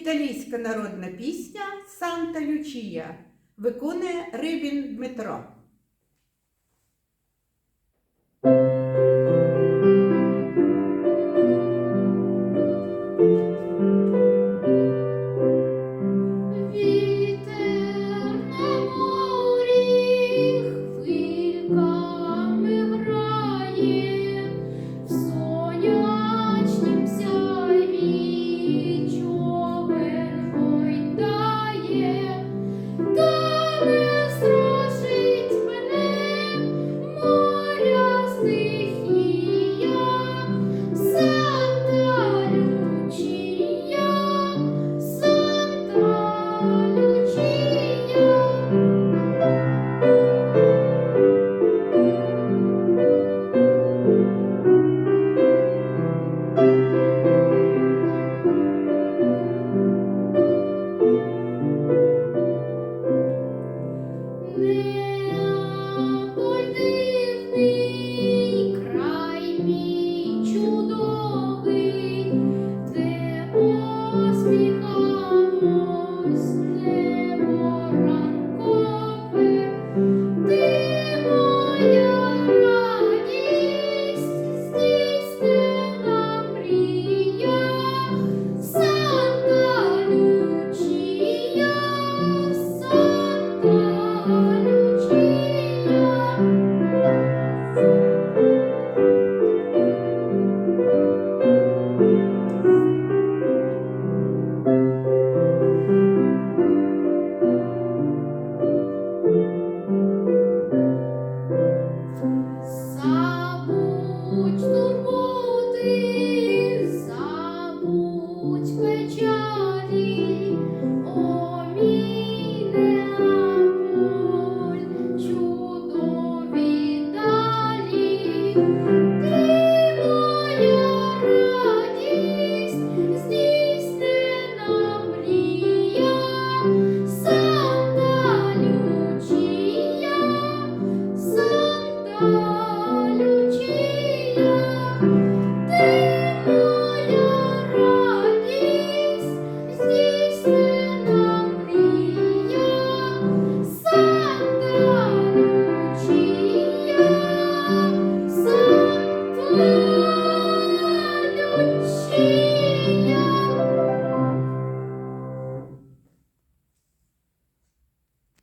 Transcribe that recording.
Італійська народна пісня Санта Лючія виконує Рибін Дмитро. Oh.